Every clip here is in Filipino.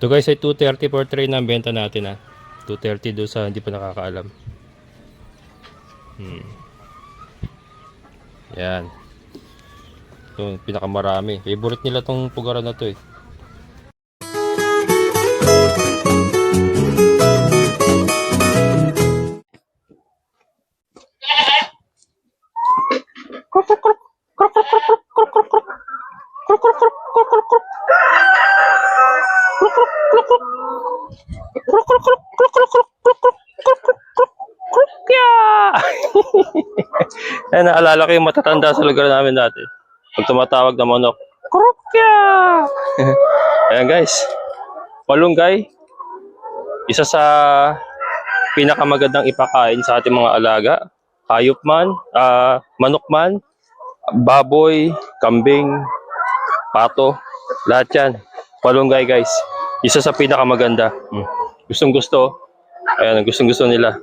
Ito guys ay 230 per tray na ang benta natin ha. 230 doon sa hindi pa nakakaalam. Hmm. Yan. Ito pinakamarami. Favorite nila tong pugaran na to eh. Ayan, naalala ko yung matatanda sa lugar namin dati. Pag tumatawag na manok, Krupya! Ayan guys, malunggay. Isa sa pinakamagandang ipakain sa ating mga alaga. Hayop man, ah, manok man, baboy, kambing, pato, lahat yan. Malunggay guys. Isa sa pinakamaganda. Hmm. Gustong gusto. Ayan, gustong gusto nila.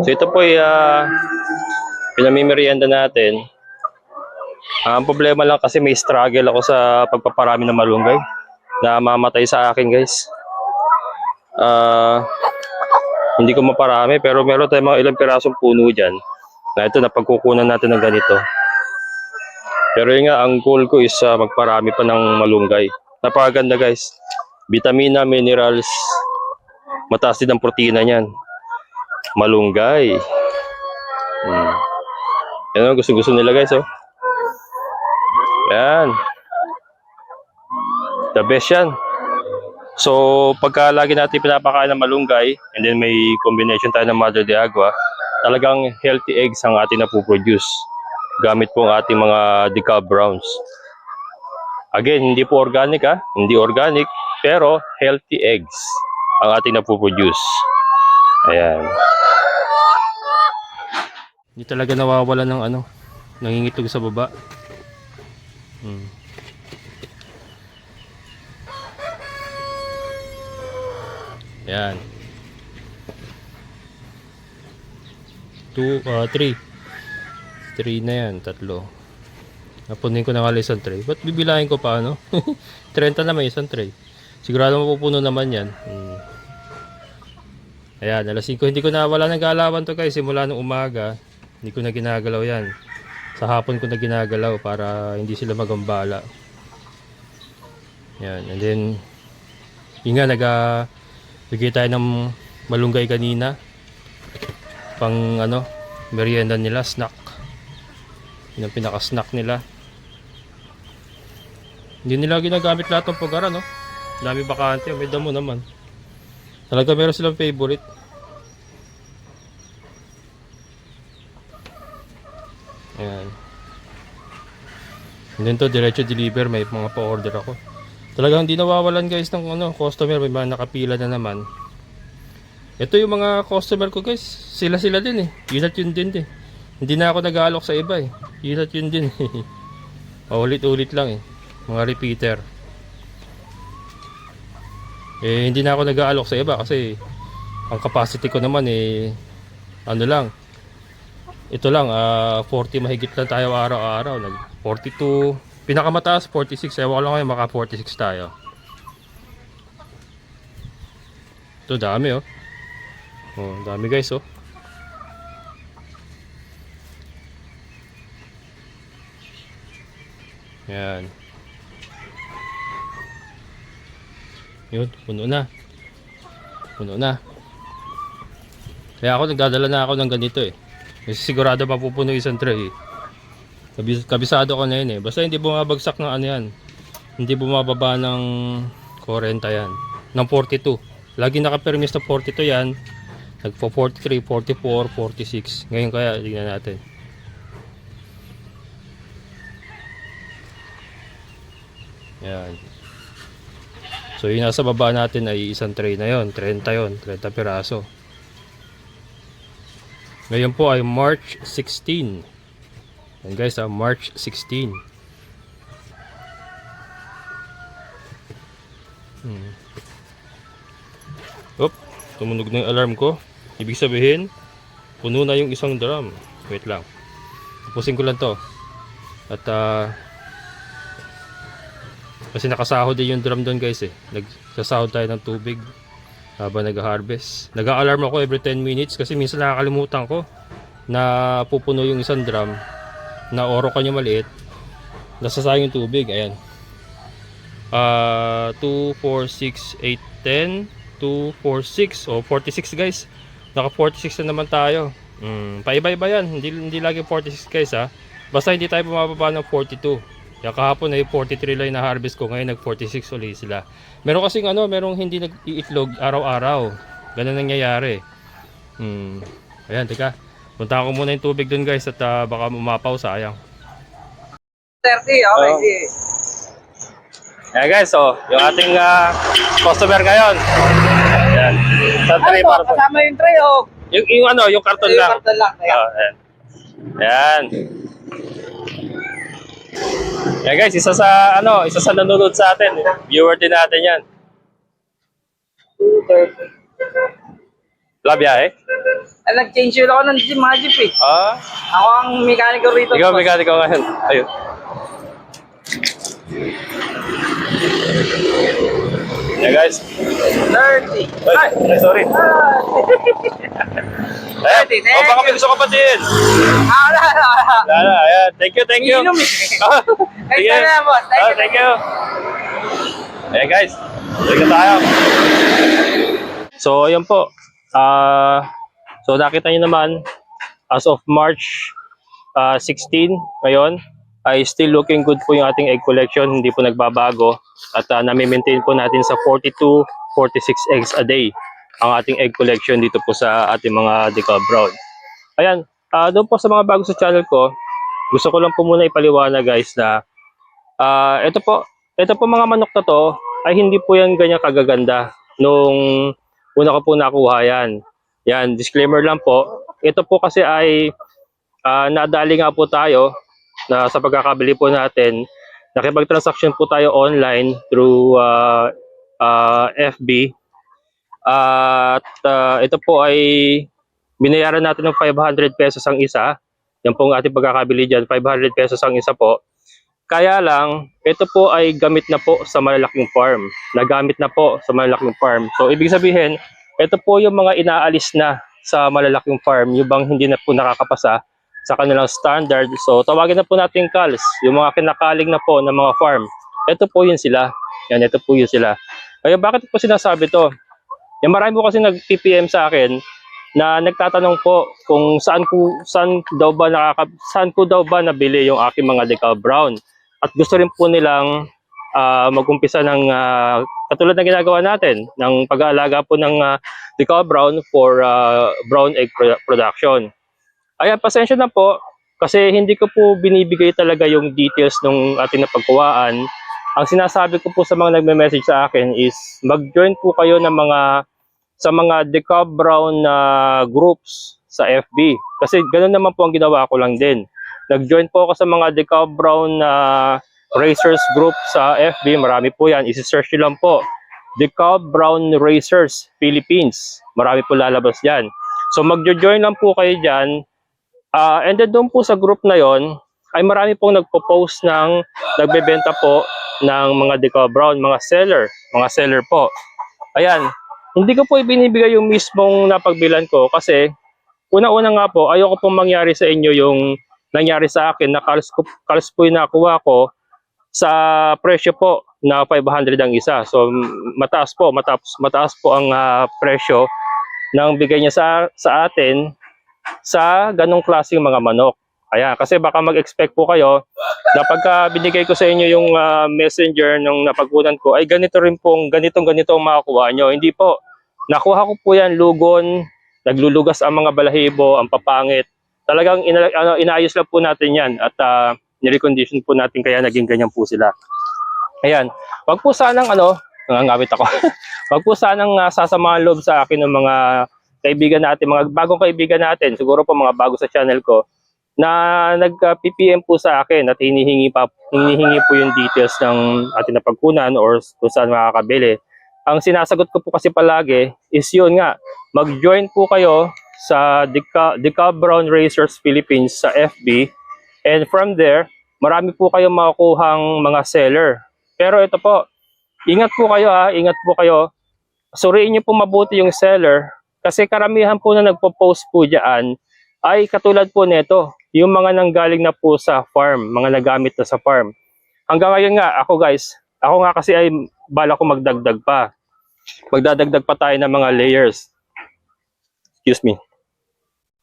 So ito po ay ah, pinamimerienda natin. Ang problema lang kasi may struggle ako sa pagpaparami ng malunggay na mamatay sa akin guys. Ah, hindi ko maparami pero meron tayong mga ilang pirasong puno dyan na ito na pagkukunan natin ng ganito. Pero yun nga, ang goal ko is ah, magparami pa ng malunggay. Napakaganda guys. Vitamina, minerals, mataas din ang protina niyan. Malunggay. Yan ang gusto-gusto nila guys, oh. Yan. The best yan. So, pagka lagi natin pinapakain ng malunggay, and then may combination tayo ng Mother de Agua, talagang healthy eggs ang ating napoproduce. Gamit po ang ating mga decal browns. Again, hindi po organic ha, hindi organic, pero healthy eggs ang ating napoproduce. Ayan. Hindi talaga nawawala ng ano, nangingitlog sa baba. Hmm. Yan. Two, uh, three. Three na yan, tatlo. Napunin ko na nga isang tray. Ba't bibilahin ko pa ano? 30 na may isang tray. Sigurado mapupuno naman yan. Hmm. Ayan, alas 5. Hindi ko na wala ng galawan to guys. Simula nung umaga. Hindi ko na ginagalaw yan. Sa hapon ko na ginagalaw para hindi sila magambala. Yan. And then, yun nga, naga, bigay tayo ng malunggay kanina. Pang, ano, merienda nila, snack. Yun ang pinaka-snack nila. Hindi nila ginagamit lahat ng pagara, no? Dami bakante, may damo naman. Talaga meron silang favorite. Ayan. And then to, diretso deliver, may mga pa-order ako. Talagang hindi nawawalan guys ng ano, customer, may mga nakapila na naman. Ito yung mga customer ko guys, sila-sila din eh. Yun at yun din eh. Hindi na ako nag-aalok sa iba eh. Yun at yun din eh. Paulit-ulit lang eh. Mga repeater. Eh, hindi na ako nag-aalok sa iba kasi ang capacity ko naman eh, ano lang, ito lang, ah 40 mahigit lang tayo araw-araw. Nag 42, pinakamataas 46. Ewan ko lang ngayon maka 46 tayo. Ito dami oh. Oh, dami guys oh. Yan. Yun, puno na. Puno na. Kaya ako nagdadala na ako ng ganito eh. Kasi sigurado mapupuno isang tray. eh. Kabis kabisado ko na yun eh. Basta hindi bumabagsak ng ano yan. Hindi bumababa ng 40 yan. Ng 42. Lagi nakapermis na 42 yan. Nagpo 43, 44, 46. Ngayon kaya, tingnan natin. Yan. So yung nasa baba natin ay isang tray na yon 30 yon 30 piraso. Ngayon po ay March 16. Yan guys, ah, March 16. Hmm. Op, tumunog na yung alarm ko. Ibig sabihin, puno na yung isang drum. Wait lang. Tapusin ko lang to. At ah Kasi nakasahod din yung drum doon guys eh. Nagsasahod tayo ng tubig habang nag-harvest. Nag-alarm ako every 10 minutes kasi minsan nakakalimutan ko na pupuno yung isang drum na oro kanya maliit. Nasasayang yung tubig. Ayan. Ah, 2, 4, 6, 8, 10, 2, 4, 6. O, 46 guys. Naka 46 na naman tayo. Mm, paiba-iba yan. Hindi, hindi lagi 46 guys ha. Basta hindi tayo bumababa ng 42. Kaya kahapon ay 43 lang na harvest ko. Ngayon nag 46 ulit sila. Meron kasing ano, merong hindi nag-iitlog araw-araw. Ganun nangyayari. Hmm. Ayan, teka. Punta ko muna yung tubig dun guys at ah, baka umapaw sayang. 30, okay. Sige. Ayan guys, so yung ating ah, customer ngayon. Ayan. Sa Ano tray po, para po. kasama yung tray, oh. Yung, yung ano, yung karton Yung lang. karton lang. Ayan. Oh, ayan. Ayan. Ayan guys, isa sa ano, isa sa nanonood sa atin. Viewer din natin 'yan. 230. Labya eh. Ah, nag-change yun ako ng gym, mga jeep eh. Ah, Ako ang mekaniko rito. ikaw boss. mekaniko ngayon. Ayun. Yeah guys. 30. Ay, ay, sorry. Ah, Ayan. Thirty, Oh, baka may thank gusto ka pa din. Ah, wala, wala, wala. Wala, ayan. Thank you, thank you. Iinom eh. Ay, sige. sana, boss. Thank Ah, you. thank you. Ayan guys. Balik na tayo. So, ayan po. Ah, so, nakita niyo naman, as of March ah, 16, ngayon, ay still looking good po yung ating egg collection. Hindi po nagbabago. At uh, nami-maintain po natin sa 42, 46 eggs a day ang ating egg collection dito po sa ating mga decal brown. Ayan, ah doon po sa mga bago sa channel ko, gusto ko lang po muna ipaliwanag guys na ah ito po, ito po mga manok na to ay hindi po yan ganyan kagaganda nung una ko po nakuha yan. Yan, disclaimer lang po. Ito po kasi ay ah, nadali nga po tayo na sa pagkakabili po natin, nakipag-transaction po tayo online through ah, ah, FB. at ah, ito po ay binayaran natin ng 500 pesos ang isa. Yan po ang ating pagkakabili dyan, 500 pesos ang isa po. Kaya lang, ito po ay gamit na po sa malalaking farm. Nagamit na po sa malalaking farm. So, ibig sabihin, ito po yung mga inaalis na sa malalaking farm, yung bang hindi na po nakakapasa sa kanilang standard. So, tawagin na po natin calls, yung mga kinakaling na po ng mga farm. Ito po yun sila. Yan, ito po yun sila. Kaya bakit po sinasabi to? Yung marami po kasi nag-PPM sa akin na nagtatanong po kung saan ko saan daw ba nakaka saan ko daw ba nabili yung aking mga decal brown. At gusto rin po nilang ah, mag-umpisa ng ah, katulad ng ginagawa natin ng pag-aalaga po ng ah, decal brown for ah, brown egg produ- production. Ayan, pasensya na po kasi hindi ko po binibigay talaga yung details ng ating napagkuhaan. Ang sinasabi ko po sa mga nagme-message sa akin is mag-join po kayo ng mga sa mga decal brown na groups sa FB. Kasi ganoon naman po ang ginawa ko lang din. Nag-join po ako sa mga decal brown na racers group sa FB. Marami po yan. Isi-search nyo lang po. Decal Brown Racers Philippines. Marami po lalabas dyan. So mag-join lang po kayo dyan. Ah, and then doon po sa group na yon ay marami pong nagpo-post ng nagbebenta po ng mga decal brown, mga seller, mga seller po. Ayan, hindi ko po ibinibigay yung mismong napagbilan ko kasi una-una nga po, ayoko pong mangyari sa inyo yung nangyari sa akin na kalos, ko, kalos po yung nakuha ko sa presyo po na 500 ang isa. So mataas po, mataas, mataas po ang ah, presyo ng bigay niya sa, sa atin sa ganong klaseng mga manok. Ayan, kasi baka mag-expect po kayo na pagka binigay ko sa inyo yung ah, messenger ng napagkunan ko, ay ganito rin pong, ganitong ganito ang makakuha nyo. Hindi po. Nakuha ko po yan, lugon, naglulugas ang mga balahibo, ang papangit. Talagang ina, ano, inaayos lang po natin yan at uh, nirecondition po natin kaya naging ganyan po sila. Ayan. Wag po sanang ano, nangangawit ako. Wag po sanang uh, sasamahan loob sa akin ng mga kaibigan natin, mga bagong kaibigan natin, siguro po mga bago sa channel ko, na nag-PPM po sa akin at hinihingi pa hinihingi po yung details ng ating napagkunan or kung saan makakabili. Ang sinasagot ko po kasi palagi is yun nga, mag-join po kayo sa Deca, Decal Brown Racers Philippines sa FB and from there, marami po kayong makukuhang mga seller. Pero ito po, ingat po kayo ha, ingat po kayo. Suriin niyo po mabuti yung seller kasi karamihan po na nagpo-post po diyan ay katulad po nito, yung mga nanggaling na po sa farm, mga nagamit na sa farm. Hanggang ngayon nga, ako guys, ako nga kasi ay bala ko magdagdag pa. Magdadagdag pa tayo ng mga layers. Excuse me.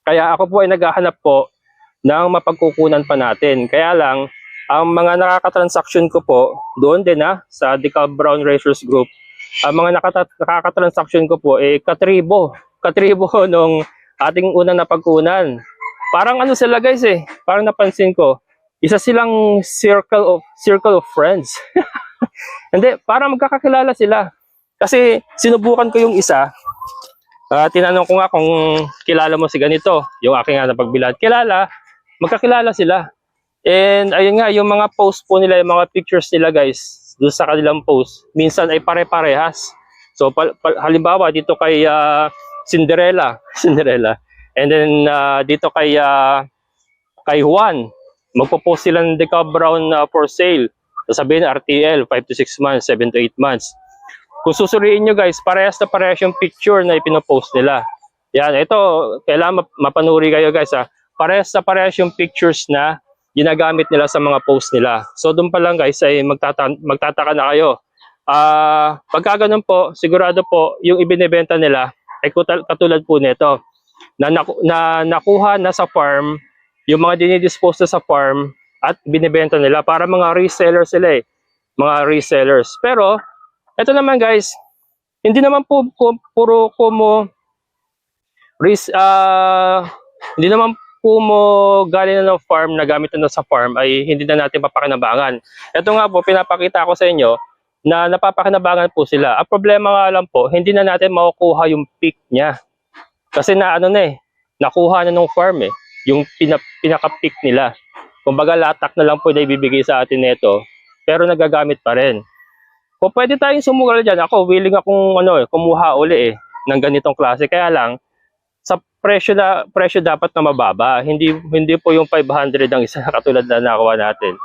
Kaya ako po ay naghahanap po ng mapagkukunan pa natin. Kaya lang, ang mga nakakatransaction ko po, doon din ha, sa Decal Brown Racers Group, ang mga nakakatransaction ko po, eh, katribo. Katribo nung ating unang napagkunan. Parang ano sila guys eh, parang napansin ko, isa silang circle of circle of friends. Hindi, para magkakakilala sila. Kasi sinubukan ko yung isa, Ah, tinanong ko nga kung kilala mo si ganito, yung aking nga napagbilad. Kilala, magkakilala sila. And ayun nga, yung mga post po nila, yung mga pictures nila guys, doon sa kanilang post, minsan ay pare-parehas. So pal- pal- halimbawa dito kay ah, Cinderella, Cinderella. And then ah, dito kay ah, kay Juan, magpo-post sila ng Deca Brown ah, for sale. Sasabihin RTL, 5 to 6 months, 7 to 8 months. Kung susuriin nyo guys, parehas na parehas yung picture na ipinopost nila. Yan, ito, kailangan map- mapanuri kayo guys ha. Parehas na parehas yung pictures na ginagamit nila sa mga post nila. So doon pa lang guys ay magtata magtataka na kayo. Ah, pagka ganun po, sigurado po yung ibinebenta nila ay katulad po nito. Na, naku- na nakuha na sa farm, yung mga dinidispose na sa farm at binebenta nila para mga resellers sila eh. Mga resellers. Pero ito naman guys, hindi naman po, po puro kumo ris ah hindi naman po mo galing na ng farm na gamit na sa farm ay hindi na natin papakinabangan. Ito nga po pinapakita ko sa inyo na napapakinabangan po sila. Ang problema nga lang po, hindi na natin makukuha yung peak niya. Kasi na ano na eh, nakuha na ng farm eh, yung pina, pinaka-peak nila. Kumbaga latak na lang po na ibibigay sa atin nito, pero nagagamit pa rin. Kung pwede tayong sumugal dyan, ako willing akong ano, eh, kumuha uli eh, ng ganitong klase. Kaya lang, sa presyo na presyo dapat na mababa. Hindi hindi po yung 500 ang isa katulad na nakuha natin.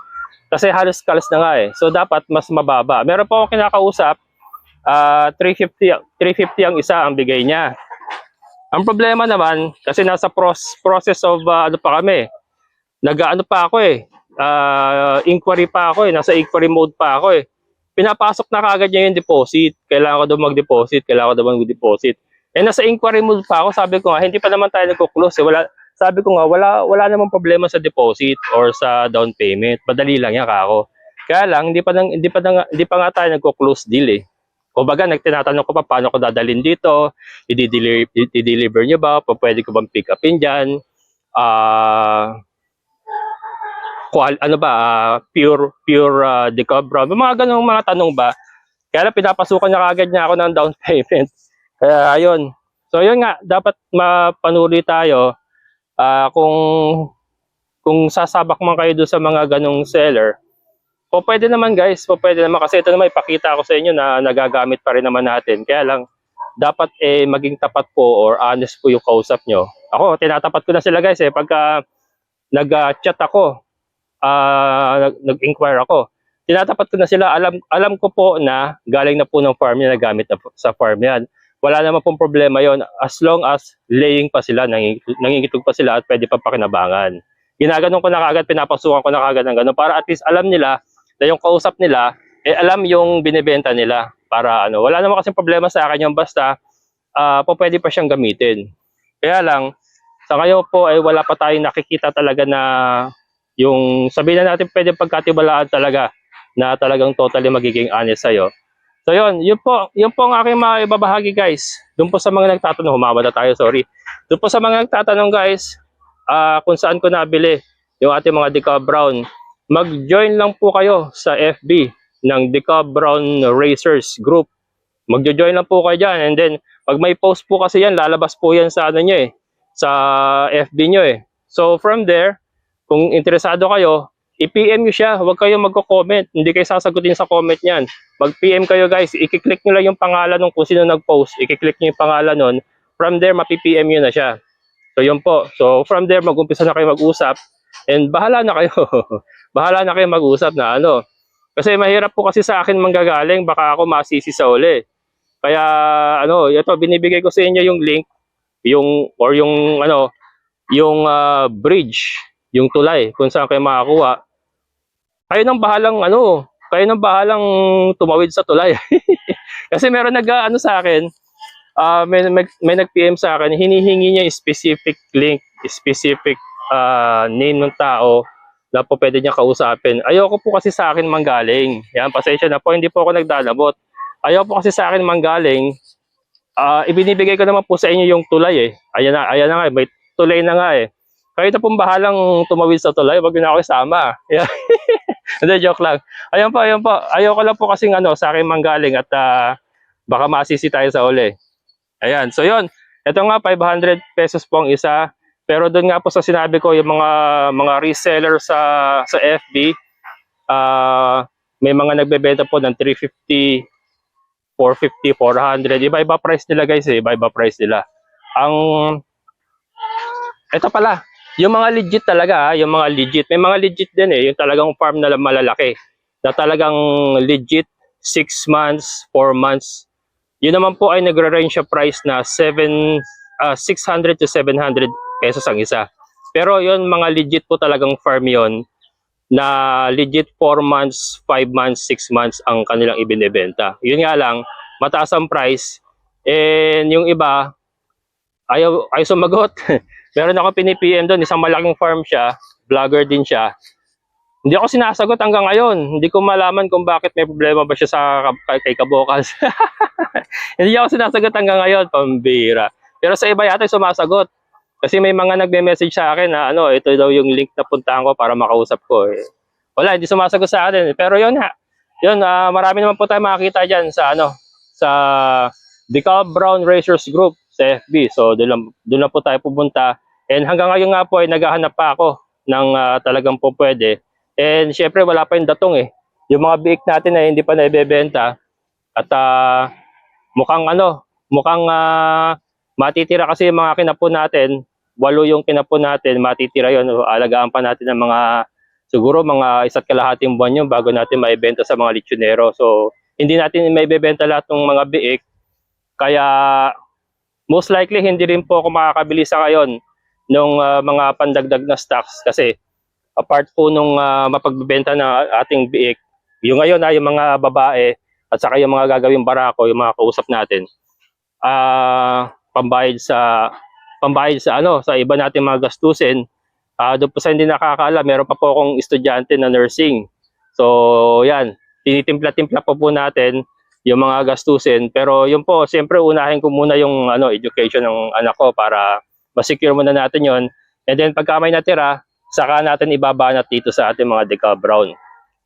Kasi halos kalas na nga eh. So dapat mas mababa. Meron po akong kinakausap, ah 350 350 ang isa ang bigay niya. Ang problema naman kasi nasa pros- process of ah, ano pa kami. Nag-ano pa ako eh. ah, inquiry pa ako eh. Nasa inquiry mode pa ako eh. Pinapasok na kagad niya yung deposit. Kailangan ko daw mag-deposit. Kailangan ko daw mag-deposit. Eh nasa inquiry mode pa ako, sabi ko nga, hindi pa naman tayo nagko-close. Eh. Wala, sabi ko nga, wala, wala namang problema sa deposit or sa down payment. Madali lang yan kako. Kaya lang, hindi pa, nang, hindi pa, nang, hindi pa nga tayo nagko-close deal eh. Kumbaga, nagtinatanong ko pa paano ko dadalhin dito, i-deliver, i-deliver nyo ba, pwede ko bang pick upin dyan, ah, qual, ano ba, ah, pure, pure uh, decobra, mga ganong mga tanong ba. Kaya pinapasukan na kagad niya ako ng down payment. Kaya ayun. So yun nga, dapat mapanuri tayo ah, kung kung sasabak man kayo doon sa mga ganong seller. O pwede naman guys, o pwede naman kasi ito naman ipakita ko sa inyo na nagagamit pa rin naman natin. Kaya lang dapat eh maging tapat po or honest po yung kausap nyo. Ako, tinatapat ko na sila guys eh pagka nag-chat ako, nag- nag-inquire ako. Tinatapat ko na sila, alam alam ko po na galing na po ng farm yan, nagamit na po sa farm yan wala naman pong problema yon as long as laying pa sila, nanging- nangingitog pa sila at pwede pa pakinabangan. Ginaganon ko na kagad, pinapasukan ko na kagad ng ganun para at least alam nila na yung kausap nila, eh alam yung binibenta nila para ano, wala naman kasi problema sa akin yung basta ah po pwede pa siyang gamitin. Kaya lang, sa ngayon po ay wala pa tayong nakikita talaga na yung sabihin na natin pwede pagkatibalaan talaga na talagang totally magiging honest sa'yo. So yun, yun po, yun po ang aking mga ibabahagi guys. Doon po sa mga nagtatanong, humama na tayo, sorry. Doon po sa mga nagtatanong guys, ah kung saan ko nabili yung ating mga Deca Brown, mag-join lang po kayo sa FB ng Deca Brown Racers Group. Magjo-join lang po kayo dyan and then pag may post po kasi yan, lalabas po yan sa ano nyo eh, sa FB nyo eh. So from there, kung interesado kayo, i-PM nyo siya, huwag kayong magko-comment, hindi kayo sasagutin sa comment niyan. mag-PM kayo guys, i-click nyo lang yung pangalan ng kung sino nag-post, i-click nyo yung pangalan nun, from there mapi-PM nyo na siya. So yun po, so from there mag-umpisa na kayo mag-usap, and bahala na kayo, bahala na kayo mag-usap na ano, Kasi mahirap po kasi sa akin manggagaling, baka ako masisi sa uli. Kaya ano, ito binibigay ko sa inyo yung link, yung or yung ano, yung ah, bridge, yung tulay kung saan kayo makakuha. Kayo nang bahalang ano, kayo nang bahalang tumawid sa tulay. kasi meron nag ano sa akin, ah may, may, may nag-PM sa akin, hinihingi niya specific link, specific ah, name ng tao na po pwede niya kausapin. Ayoko po kasi sa akin manggaling. Yan, pasensya na po, hindi po ako nagdalabot. Ayoko po kasi sa akin manggaling. Ah, ibinibigay ko naman po sa inyo yung tulay eh. Ayan na, ayan na nga, may tulay na nga eh. Kayo na pong bahalang tumawid sa tulay, wag na ako isama. Yeah. Hindi, joke lang. Ayun po, ayun po. Ayoko lang po kasing ano, sa akin manggaling at ah, baka masisi tayo sa uli. Ayan, so yun. Ito nga, 500 pesos po ang isa. Pero doon nga po sa sinabi ko, yung mga mga reseller sa sa FB, ah may mga nagbebenta po ng 350, 450, 400. Iba-iba price nila guys eh. Iba-iba price nila. Ang ito pala, yung mga legit talaga, ah, yung mga legit. May mga legit din eh, yung talagang farm na malalaki. Na talagang legit 6 months, 4 months. Yun naman po ay nagre-range sa price na 7 ah, 600 to 700 pesos ang isa. Pero yun mga legit po talagang farm yon na legit 4 months, 5 months, 6 months ang kanilang ibinebenta. Yun nga lang, mataas ang price. And yung iba, ayaw, ayaw sumagot. Meron ako pinipm doon, isang malaking farm siya, vlogger din siya. Hindi ako sinasagot hanggang ngayon. Hindi ko malaman kung bakit may problema ba siya sa kay, kay. Hindi ako sinasagot hanggang ngayon, pambira. Pero sa iba yata sumasagot. Kasi may mga nagme-message sa akin na ano, ito daw yung link na puntahan ko para makausap ko. Eh. Wala, hindi sumasagot sa atin. Pero yun ha. Yun, ah, marami naman po tayo makakita dyan sa ano, sa Decal Brown Racers Group sa FB. So doon lang, lang po tayo pupunta. And hanggang ngayon nga po ay naghahanap pa ako ng ah, talagang po pwede. And syempre wala pa yung datong eh. Yung mga biik natin na hindi pa naibebenta. At ah, mukhang ano, mukhang ah, matitira kasi yung mga kinapon natin. Walo yung kinapon natin, matitira yon Alagaan pa natin ng mga, siguro mga isa't kalahating buwan yun bago natin maibenta sa mga lechonero. So, hindi natin maibebenta lahat ng mga biik. Kaya, most likely, hindi rin po ako makakabili sa ngayon ng mga pandagdag na stocks. Kasi apart po nung ah, mapagbebenta na ating biik, yung ngayon ay yung mga babae at saka yung mga gagawing barako, yung mga kausap natin, ah pambayad sa pambayad sa ano sa iba natin mga gastusin. Ah doon po sa hindi nakakaalam meron pa po akong estudyante na nursing. So yan tinitimpla-timpla po po natin yung mga gastusin. Pero yun po siyempre unahin ko muna yung ano education ng anak ko para masecure muna natin yon and then pagka may natira saka natin ibabanat dito sa ating mga decal brown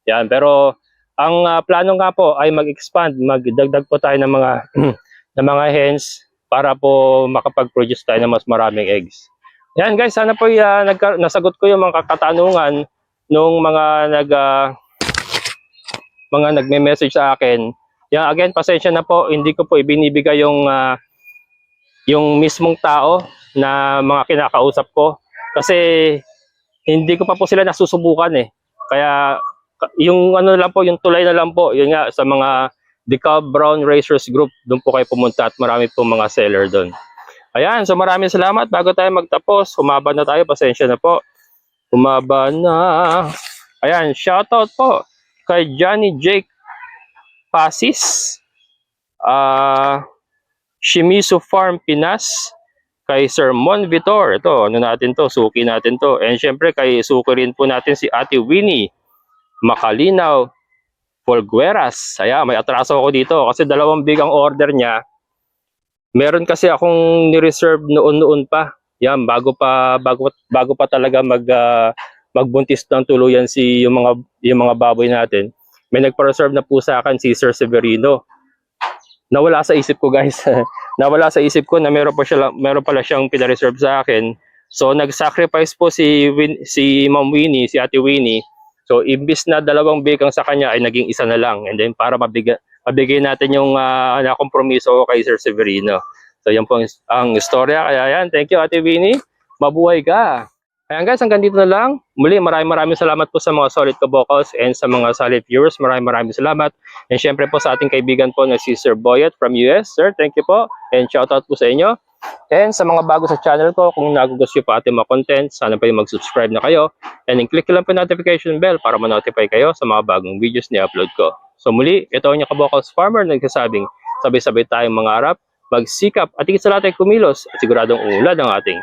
yan pero ang ah, plano nga po ay mag-expand magdagdag po tayo ng mga ng mga hens para po makapag-produce tayo ng mas maraming eggs. Yan guys, sana po uh, nagka- nasagot ko yung mga katanungan nung mga nag ah, mga nagme-message sa akin. Yan again, pasensya na po, hindi ko po ibinibigay yung ah, yung mismong tao na mga kinakausap ko kasi hindi ko pa po sila nasusubukan eh. Kaya ka- yung ano lang po, yung tulay na lang po, yun nga sa mga Decal Brown Racers Group, doon po kayo pumunta at marami po mga seller doon. Ayan, so maraming salamat. Bago tayo magtapos, humaba na tayo, pasensya na po. Humaba na. Ayan, shoutout po kay Johnny Jake Pasis, ah Shimizu Farm Pinas, kay Sir Mon Vitor. Ito, ano natin to, suki natin to. And syempre kay suki rin po natin si Ate Winnie Makalinaw Folgueras. Ayan, may atraso ako dito kasi dalawang big ang order niya. Meron kasi akong ni-reserve noon-noon pa. Yan, bago pa bago bago pa talaga mag ah, magbuntis ng tuluyan si yung mga yung mga baboy natin. May nagpa-reserve na po sa akin si Sir Severino. Nawala sa isip ko, guys. Nawala sa isip ko na meron pa siya meron pala siyang pina-reserve sa akin. So nag-sacrifice po si Win, si Ma'am Winnie, si Ate Winnie So, imbis na dalawang bigang sa kanya ay naging isa na lang. And then, para mabigay, mabigay natin yung uh, nakompromiso ko kay Sir Severino. So, yan po ang, ang istorya. Kaya yan, thank you Ate Winnie. Mabuhay ka. Ayan guys, hanggang dito na lang. Muli, maraming maraming salamat po sa mga solid kabokals and sa mga solid viewers. Maraming maraming salamat. And syempre po sa ating kaibigan po na si Sir Boyet from US. Sir, thank you po. And shoutout po sa inyo. And sa mga bago sa channel ko, kung nagugustuhan po ating mga content, sana po yung mag-subscribe na kayo. And i-click lang po notification bell para ma-notify kayo sa mga bagong videos na upload ko. So muli, ito ang inyong kabokals farmer na nagsasabing sabay-sabay tayong mangarap, magsikap at higit sa lahat ay kumilos at siguradong uulad ang ating